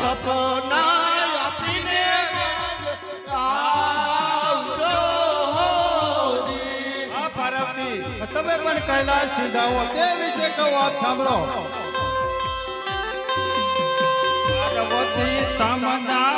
સપના તમે પણ કહેલા સીધા હો તે વિશે કહું આપ સાંભળો. તમના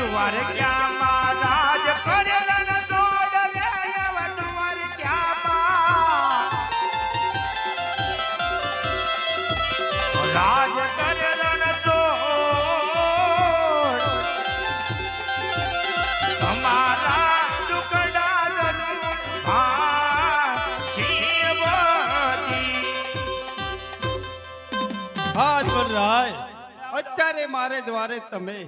વટુવાર ક્યાં મહારાજ? ફરેલા જોડ રે વટુવાર ક્યાં રાજ કરેલા જોડ તમારા હા શિવજી. હા અત્યારે મારે દ્વારે તમે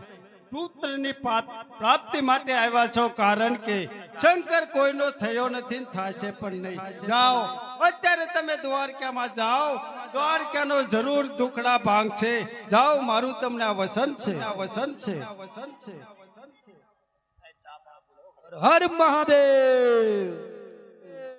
પુત્રની પ્રાપ્તિ માટે આવ્યા છો કારણ કે શંકર કોઈનો થયો નથી થાય છે પણ નહીં. જાઓ, અત્યારે તમે દ્વારકામાં જાઓ. દ્વારકાનો જરૂર દુખડા ભાંગ છે. જાઓ, મારું તમને આ વસન છે. આ વસન છે. હર મહાદેવ!